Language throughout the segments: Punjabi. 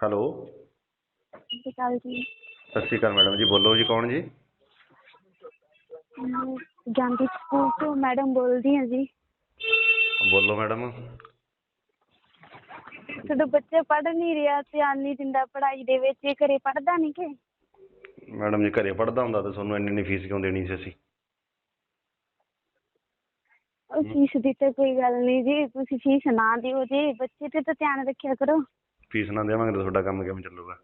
ਹੈਲੋ। ਸਤਿ ਸ਼੍ਰੀ ਅਕਾਲ ਜੀ। ਸਤਿ ਸ਼੍ਰੀ ਅਕਾਲ ਮੈਡਮ ਜੀ ਬੋਲੋ ਜੀ ਕੌਣ ਜੀ? ਮੈਂ ਜਾਂਦੀ ਸਕੂਲ ਤੋਂ ਮੈਡਮ ਬੋਲਦੀ ਹਾਂ ਜੀ। ਬੋਲੋ ਮੈਡਮ। ਤੁਹਾਡਾ ਬੱਚਾ ਪੜ੍ਹ ਨਹੀਂ ਰਿਹਾ ਧਿਆਨ ਨਹੀਂ ਦਿੰਦਾ ਪੜ੍ਹਾਈ ਦੇ ਵਿੱਚ ਇਹ ਘਰੇ ਪੜ੍ਹਦਾ ਨਹੀਂ ਕਿ? ਮੈਡਮ ਜੀ ਘਰੇ ਪੜਦਾ ਹੁੰਦਾ ਤਾਂ ਤੁਹਾਨੂੰ ਇੰਨੀ ਇੰਨੀ ਫੀਸ ਕਿਉਂ ਦੇਣੀ ਸੀ ਅਸੀਂ? ਉਹ ਫੀਸ ਦੀ ਤਾਂ ਕੋਈ ਗੱਲ ਨਹੀਂ ਜੀ ਤੁਸੀਂ ਫੀਸ ਨਾ ਦਿਓ ਜੀ ਬੱਚੇ ਤੇ ਤਾਂ ਧਿਆਨ ਰੱਖਿਆ ਕਰੋ। ਫੀਸ ਨਾ ਦੇਵਾਂਗੇ ਤਾਂ ਤੁਹਾਡਾ ਕੰਮ ਕਿਵੇਂ ਚੱਲੂਗਾ?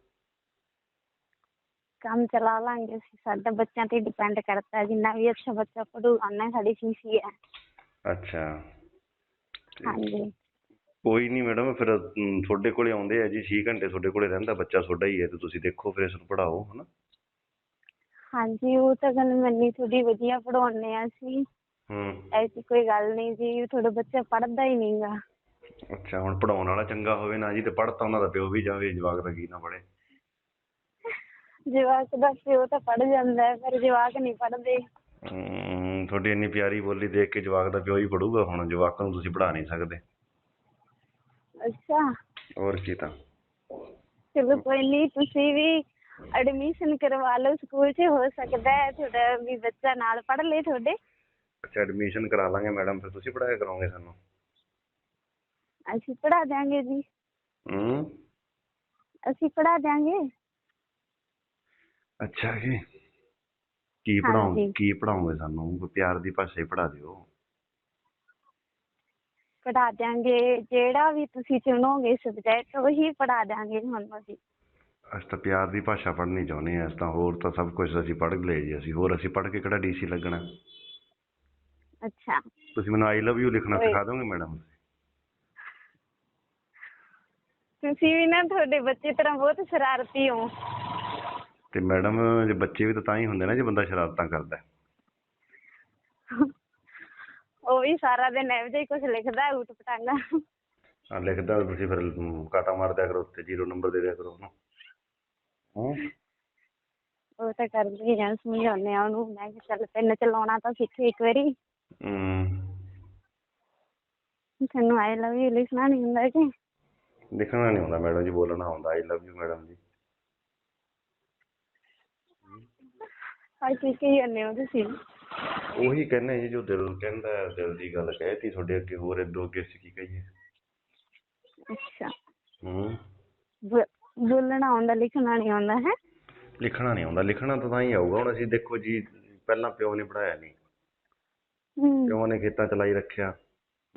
ਕੰਮ ਚਲਾ ਲਾਂਗੇ ਅਸੀਂ। ਸਾਡਾ ਬੱਚਿਆਂ ਤੇ ਡਿਪੈਂਡ ਕਰਦਾ ਹੈ। ਜਿੰਨਾ ਵੀ ਅੱਛਾ ਬੱਚਾ ਪੜੂਗਾ ਨਾ ਸਾਡੀ ਫੀਸ ਹੀ ਹੈ। ਅੱਛਾ। ਹਾਂਜੀ। ਕੋਈ ਨਹੀਂ ਮੈਡਮ ਫਿਰ ਅਮ, ਤੁਹਾਡੇ ਕੋਲੇ ਆਉਂਦੇ ਆ ਜੀ 6 ਘੰਟੇ ਤੁਹਾਡੇ ਕੋਲੇ ਰਹਿੰਦਾ ਬੱਚਾ ਤੁਹਾਡਾ ਹੀ ਹੈ ਤੇ ਤੁਸੀਂ ਦੇਖੋ ਫਿਰ ਇਸ ਨੂੰ ਪੜਾਓ ਹਨਾ? ਹਾਂਜੀ ਉਹ ਤਾਂ ਗੱਲ ਮੰਨੀ ਤੁਹਾਡੀ ਵਧੀਆ ਪੜਾਉਂਦੇ ਆ ਅਸੀਂ। ਹੂੰ। ਐਸੀ ਕੋਈ ਗੱਲ ਨਹੀਂ ਜੀ ਤੁਹਾਡਾ ਬੱਚਾ ਪੜ੍ਹਦਾ ਹੀ ਨਹੀਂਗਾ ਅੱਛਾ ਹੁਣ ਪੜਾਉਣ ਵਾਲਾ ਚੰਗਾ ਹੋਵੇ ਨਾ ਜੀ ਤੇ ਪੜ੍ਹ ਤਾਂ ਉਹਨਾਂ ਦਾ ਪਿਓ ਵੀ ਜਾਵੇ ਜਵਾਕ ਦਾ ਕੀ ਨਾ ਪੜੇ ਜਵਾਕ ਦਾ ਪਿਓ ਤਾਂ ਪੜ੍ਹ ਜਾਂਦਾ ਹੈ ਪਰ ਜਵਾਕ ਨਹੀਂ ਪੜ੍ਹਦੇ। ਤੁਹਾਡੀ ਇੰਨੀ ਪਿਆਰੀ ਬੋਲੀ ਦੇਖ ਕੇ ਜਵਾਕ ਦਾ ਪਿਓ ਹੀ ਪੜੂਗਾ ਹੁਣ ਜਵਾਕਾਂ ਨੂੰ ਤੁਸੀਂ ਪੜਾ ਨਹੀਂ ਸਕਦੇ। ਅੱਛਾ। ਹੋਰ ਕੀ ਤਾਂ। ਚਲੋ ਕੋਈ ਨਹੀਂ ਤੁਸੀਂ ਵੀ ਐਡਮਿਸ਼ਨ ਕਰਵਾ ਲਓ ਸਕੂਲ 'ਚ ਹੋ ਸਕਦਾ ਹੈ ਤੁਹਾਡਾ ਵੀ ਬੱਚਾ ਨਾਲ ਪੜ੍ਹ ਲੇ ਤੁਹਾਡੇ। ਅੱਛਾ ਐਡਮਿਸ਼ਨ ਕਰਾ ਲਾਂਗੇ ਮੈਡਮ ਫਿਰ ਤੁਸੀਂ ਪੜਾਇਆ ਕਰੋਗੇ ਸਾਨੂੰ? ਅਸੀਂ ਪੜ੍ਹਾ ਦਿਆਂਗੇ ਜੀ। ਹੂੰ। ਅਸੀਂ ਪੜ੍ਹਾ ਦਿਆਂਗੇ। ਅੱਛਾ ਜੀ। ਕੀ ਪੜਾਉਂ ਹਾਂਜੀ। ਕੀ ਪੜਾਉਂਗੇ ਸਾਨੂੰ? ਕੋਈ ਪਿਆਰ ਦੀ ਭਾਸ਼ਾ ਹੀ ਪੜਾ ਦਿਓ। ਪੜ੍ਹਾ ਦਿਆਂਗੇ। ਜਿਹੜਾ ਵੀ ਤੁਸੀਂ ਚੁਣੋਗੇ ਸਬਜੈਕਟ ਉਹੀ ਪੜ੍ਹਾ ਦਿਆਂਗੇ ਤੁਹਾਨੂੰ ਅਸੀਂ। ਅਸੀਂ ਤਾਂ ਪਿਆਰ ਦੀ ਭਾਸ਼ਾ ਪੜ੍ਹਨੀ ਚਾਹੁੰਦੇ ਹਾਂ। ਅਸੀਂ ਤਾਂ ਹੋਰ ਤਾਂ ਸਭ ਕੁਝ ਅਸੀਂ ਪੜ੍ਹ ਲਏ ਜੀ। ਅਸੀਂ ਹੋਰ ਅਸੀਂ ਪੜ੍ਹ ਕੇ ਕਿਹੜਾ ਡੀਸੀ ਲੱਗਣਾ? ਅੱਛਾ। ਤੁਸੀਂ ਮੈਨੂੰ ਆਈ ਲਵ ਯੂ ਲਿਖਣਾ ਓਏ। ਸਿਖਾ ਦੋਗੇ ਮੈਡਮ? ਤੁਸੀਂ ਵੀ ਨਾ ਤੁਹਾਡੇ ਬੱਚੇ ਤਰ੍ਹਾਂ ਬਹੁਤ ਸ਼ਰਾਰਤੀ ਹੋ। ਤੇ ਮੈਡਮ ਜੇ ਬੱਚੇ ਵੀ ਤਾਂ ਤਾਂ ਹੀ ਹੁੰਦੇ ਨਾ ਜੇ ਬੰਦਾ ਸ਼ਰਾਰਤਾਂ ਕਰਦਾ। ਹੈ। ਉਹ ਵੀ ਸਾਰਾ ਦਿਨ ਇਹੋ ਜਿਹਾ ਹੀ ਕੁਝ ਲਿਖਦਾ ਹੈ ਊਟ ਪਟਾਂਗਾ ਹਾਂ ਲਿਖਦਾ ਤਾਂ ਤੁਸੀਂ ਫਿਰ ਅਮ, ਕਾਟਾ ਮਾਰ ਦਿਆ ਕਰੋ ਉੱਤੇ ਜ਼ੀਰੋ ਨੰਬਰ ਦੇ ਦਿਆ ਕਰੋ ਉਹਨੂੰ। ਹੂੰ। ਉਹ ਤਾਂ ਕਰਦੇ ਹੀ ਜਾਂ ਸਮਝਾਉਂਦੇ ਆ ਉਹਨੂੰ। ਮੈਂ ਕਿਹਾ ਚੱਲ ਪੈਨ ਚਲਾਉਣਾ ਤਾਂ ਸਿੱਖ ਇੱਕ ਵਾਰੀ। ਹੂੰ। ਤੈਨੂੰ ਆਈ ਲਵ ਯੂ ਲਿਖਣਾ ਨਹੀਂ ਹੁੰਦਾ ਕਿ। ਲਿਖਣਾ ਨਹੀਂ ਆਉਂਦਾ ਮੈਡਮ ਜੀ ਬੋਲਣਾ ਆਉਂਦਾ ਆਈ ਲਵ ਯੂ ਮੈਡਮ ਜੀ। ਹਾਂ ਕੀ ਕਹੀ ਜਾਂਦੇ ਹੋ ਤੁਸੀਂ? ਉਹੀ ਕਹਿੰਦੇ ਜੀ ਜੋ ਦਿਲ ਕਹਿੰਦਾ ਹੈ, ਦਿਲ ਦੀ ਗੱਲ ਕਹਿਤੀ ਤੁਹਾਡੇ ਅੱਗੇ ਹੋਰ ਇਦੋਂ ਅੱਗੇ ਅਸੀਂ ਕੀ ਕਹੀਏ? ਅੱਛਾ। ਹੂੰ। ਬ- ਬੋਲਣਾ ਆਉਂਦਾ ਲਿਖਣਾ ਨਹੀਂ ਆਉਂਦਾ ਹੈ? ਲਿਖਣਾ ਨਹੀਂ ਆਉਂਦਾ। ਲਿਖਣਾ ਤਾਂ ਤਾਂ ਹੀ ਆਊਗਾ। ਹੁਣ ਅਸੀਂ ਦੇਖੋ ਜੀ ਪਹਿਲਾਂ ਪਿਓ ਨੇ ਪੜਾਇਆ ਨਹੀਂ। ਹੂੰ। ਪਿਓ ਨੇ ਖੇਤਾਂ ਚਲਾਈ ਰੱਖਿਆ।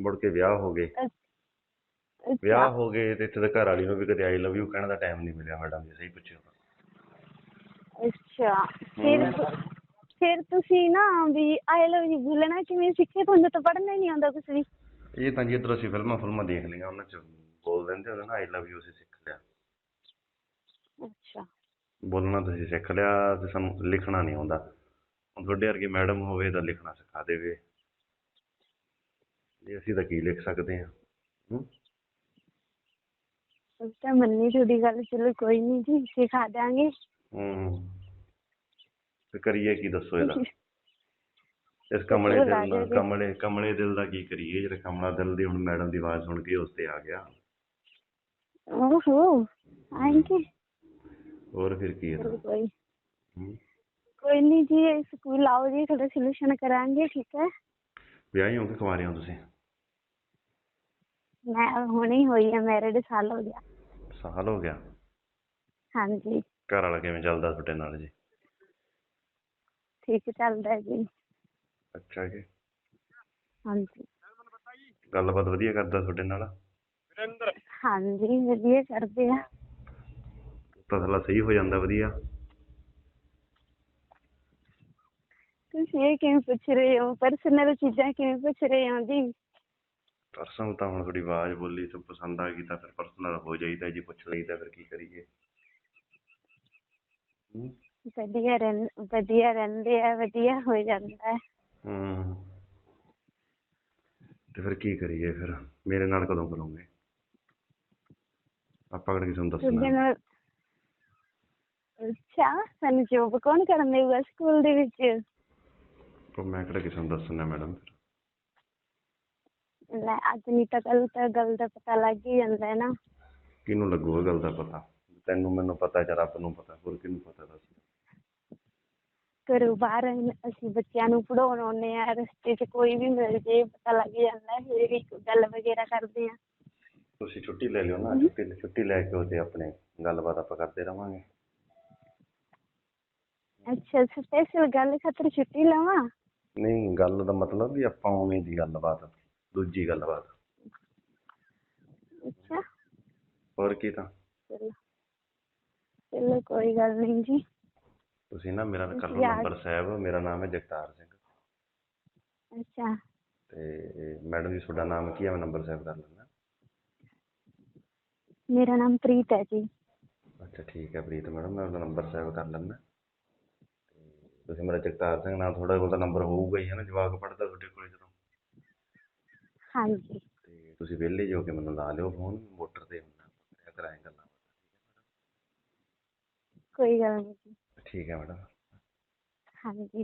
ਮੁੜ ਕੇ ਵਿਆਹ ਹੋ ਗਏ। ਅੱਛਾ। ਵਿਆਹ ਹੋ ਗਏ ਤੇ ਇੱਥੇ ਤਾਂ ਘਰ ਵਾਲੀ ਨੂੰ ਵੀ ਕਦੇ ਆਈ ਲਵ ਯੂ ਕਹਿਣ ਦਾ ਟਾਈਮ ਨਹੀਂ ਮਿਲਿਆ ਮੈਡਮ ਜੀ ਸਹੀ ਪੁੱਛਿਓ ਅੱਛਾ। ਫਿਰ ਫਿਰ ਤੁਸੀਂ ਨਾ ਵੀ ਆਈ ਲਵ ਯੂ ਬੋਲਣਾ ਕਿਵੇਂ ਸਿੱਖੇ? ਤੁਹਾਨੂੰ ਤਾਂ ਪੜ੍ਹਨਾ ਹੀ ਨਹੀਂ ਆਉਂਦਾ ਕੁਛ ਵੀ। ਇਹ ਤਾਂ ਜੀ ਇੱਧਰ ਅਸੀਂ ਫਿਲਮਾਂ ਫਿਲਮਾਂ ਦੇਖ ਲਈਆਂ ਉਹਨਾਂ ਚ ਬੋਲ ਦਿੰਦੇ ਉਹਦੇ ਆਈ ਲਵ ਯੂ ਅਸੀਂ ਸਿੱਖ ਲਿਆ। ਅੱਛਾ। ਬੋਲਣਾ ਤੁਸੀਂ ਸਿੱਖ ਲਿਆ ਤੇ ਸਾਨੂੰ ਲਿਖਣਾ ਨਹੀਂ ਆਉਂਦਾ। ਹੁਣ ਤੁਹਾਡੇ ਵਰਗੀ ਮੈਡਮ ਹੋਵੇ ਤਾਂ ਲਿਖਣਾ ਸਿਖਾ ਦੇਵੇ। ਜੀ ਅਸੀਂ ਤਾਂ ਕੀ ਲਿਖ ਸਕਦੇ ਹਾਂ ਹੂੰ? ਉਸ ਤਾਂ ਮੰਨੀ ਤੁਹਾਡੀ ਗੱਲ ਚਲੋ ਕੋਈ ਨਹੀਂ ਜੀ ਸਿਖਾ ਦਿਆਂਗੇ। ਹੂੰ ਤੇ ਕਰੀਏ ਕੀ ਦੱਸੋ ਇਹਦਾ? ਇਸ ਕਮਲੇ ਦਿਲ ਦੇ- ਕਮਲੇ ਕਮਲੇ ਦਿਲ ਦਾ ਕੀ ਕਰੀਏ? ਜਿਹੜਾ ਕਮਲਾ ਦਿਲ ਦੀ ਹੁਣ ਮੈਡਮ ਦੀ ਆਵਾਜ਼ ਸੁਣ ਕੇ ਉਸ ਤੇ ਆ ਗਿਆ। ਓਹੋ ਆਏਂਗੇ ਹੋਰ ਫਿਰ ਕੀ ਹੈ ਕੋਈ। ਕੋਈ ਨਹੀਂ ਜੀ ਸਕੂਲ ਆਓ ਜੀ ਤੁਹਾਡਾ ਸੋਲੂਸ਼ਨ ਕਰਾਂਗੇ ਠੀਕ ਹੈ? ਵਿਆਹੀ ਹੋ ਕੇ ਕੁਆਰੇ ਹੋ ਤੁਸੀਂ? ਮੈਂ ਹੁਣੇ ਹੀ ਹੋਈ ਹੈ ਮੈਰਿਡ ਸਾਲ ਹੋ ਗਿਆ। ਸਾਲ ਹੋ ਗਿਆ? ਹਾਂਜੀ। ਘਰ ਵਾਲਾ ਕਿਵੇਂ ਚੱਲਦਾ ਤੁਹਾਡੇ ਨਾਲ ਜੀ? ਠੀਕ ਚੱਲਦਾ ਹੈ ਜੀ। ਅੱਛਾ ਜੀ। ਹਾਂਜੀ। ਗੱਲਬਾਤ ਵਧੀਆ ਕਰਦਾ ਤੁਹਾਡੇ ਨਾਲ? ਹਾਂਜੀ ਵਧੀਆ ਕਰਦੇ ਆ। ਤਸਲਾ ਸਹੀ ਹੋ ਜਾਂਦਾ ਵਧੀਆ? ਤੁਸੀਂ ਇਹ ਕਿਵੇਂ ਪੁੱਛ ਰਹੇ ਹੋ? ਪਰਸਨਲ ਚੀਜ਼ਾਂ ਕਿਵੇਂ ਪੁੱਛ ਰਹੇ ਹੋ ਜੀ? ਪਰਸਨਲ ਤਾਂ ਹੁਣ ਤੁਹਾਡੀ ਆਵਾਜ਼ ਬੋਲੀ ਤੋਂ ਪਸੰਦ ਆ ਗਈ ਤਾਂ ਫਿਰ ਪਰਸਨਲ ਹੋ ਜਾਈਦਾ ਜੀ ਪੁੱਛ ਲਈਦਾ ਫਿਰ ਕੀ ਕਰੀਏ? ਹੂੰ? ਵਧੀਆ ਰਹਿੰ ਵਧੀਆ ਰਹਿੰਦੇ ਆ ਵਧੀਆ ਹੋ ਜਾਂਦਾ। ਹੈ। ਹੂੰ ਤੇ ਫਿਰ ਕੀ ਕਰੀਏ ਫਿਰ? ਮੇਰੇ ਨਾਲ ਕਦੋਂ ਕਰੋਗੇ? ਆਪਾਂ ਕਿਹੜਾ ਕਿਸੇ ਨੂੰ ਤੁਹਾਡੇ ਦੱਸਣਾ ਨਾਲ ਅੱਛਾ ਸਾਨੂੰ ਜੋਬ ਕੌਣ ਕਰਨ ਦੇਊਗਾ ਸਕੂਲ ਦੇ ਵਿੱਚ? ਮੈਂ ਕਿਹੜਾ ਕਿਸੇ ਨੂੰ ਦੱਸਣਾ ਮੈਡਮ? ਲੈ ਅੱਜ ਨਹੀਂ ਤਾਂ ਕੱਲ ਤਾਂ ਗੱਲ ਦਾ ਪਤਾ ਲੱਗ ਹੀ ਜਾਂਦਾ ਹੈ ਨਾ। ਕਿਹਨੂੰ ਲੱਗੂਗਾ ਗੱਲ ਦਾ ਪਤਾ? ਤੈਨੂੰ ਮੈਨੂੰ ਪਤਾ ਜਾਂ ਰੱਬ ਨੂੰ ਪਤਾ ਹੋਰ ਕਿਹਨੂੰ ਪਤਾ ਦੱਸ। ਘਰੋਂ ਬਾਹਰ ਅਸੀਂ ਬੱਚਿਆਂ ਨੂੰ ਪੜਾਉਣ ਆਉਂਦੇ ਆ ਰਸਤੇ 'ਚ ਕੋਈ ਵੀ ਮਿਲ ਜੇ ਪਤਾ ਲੱਗ ਜਾਂਦਾ ਫਿਰ ਵੀ ਗੱਲ ਵਗੈਰਾ ਕਰਦੇ ਆ ਤੁਸੀਂ ਛੁੱਟੀ ਲੈ ਲਿਓ ਨਾ ਛੁੱਟੀ ਛੁੱਟੀ ਲੈ ਕੇ ਉਹਦੇ ਆਪਣੇ ਗੱਲਬਾਤ ਆਪਾਂ ਕਰਦੇ ਰਵਾਂਗੇ। ਅੱਛਾ ਸਪੈਸ਼ਲ ਗੱਲ ਖਾਤਰ ਛੁੱਟੀ ਲਵਾਂ? ਨਹੀਂ ਗੱਲ ਦਾ ਮਤਲਬ ਵੀ ਆਪਾਂ ਉਵੇਂ ਦੀ ਗੱਲਬਾਤ ਦੂਜੀ ਗੱਲਬਾਤ। ਅੱਛਾ। ਹੋਰ ਕੀ ਤਾਂ? ਚਲੋ। ਚਲੋ ਕੋਈ ਗੱਲ ਨਹੀਂ ਜੀ। ਤੁਸੀਂ ਨਾ ਮੇਰਾ ਕਰ ਲਓ ਯਾਦ- ਨੰਬਰ ਸਾਹਿਬ ਮੇਰਾ ਨਾਮ ਹੈ ਜਗਤਾਰ ਸਿੰਘ। ਅੱਛਾ। ਤੇ ਮੈਡਮ ਜੀ ਤੁਹਾਡਾ ਨਾਮ ਕੀ ਹੈ? ਮੈਂ ਨੰਬਰ ਸੇਵ ਕਰ ਲੈਂਦਾ। ਮੇਰਾ ਨਾਮ ਪ੍ਰੀਤ ਹੈ ਜੀ। ਅੱਛਾ ਠੀਕ ਹੈ ਪ੍ਰੀਤ ਮੈਡਮ ਮੈਂ ਉਹਦਾ ਨੰਬਰ ਸੇਵ ਕਰ ਲੈਂਦਾ। ਤੇ ਤੁਸੀਂ ਮੇਰਾ ਜਗਤਾਰ ਸਿੰਘ ਨਾਲ ਥੋੜਾ ਬਹੁਤਾ ਨੰਬਰ ਹੋਊਗਾ ਹੀ ਹੈ ਨਾ ਜਵਾਕ ਪੜਦਾ ਤੁਹਾਡੇ ਕੋਲ ਜਦੋਂ ਹਾਂਜੀ। ਤੇ ਤੁਸੀਂ ਵਿਹਲੇ ਜੋ ਕੇ ਮੈਨੂੰ ਲਾ ਲਿਓ ਫੋਨ ਮੋਟਰ ਤੇ ਹੁੰਦਾ ਕਰਿਆ ਕਰਾਂਗੇ ਗੱਲਾਂ ਕੋਈ ਗੱਲ ਨਹੀਂ ਜੀ। ਠੀਕ ਹੈ ਮੈਡਮ ਹਾਂਜੀ।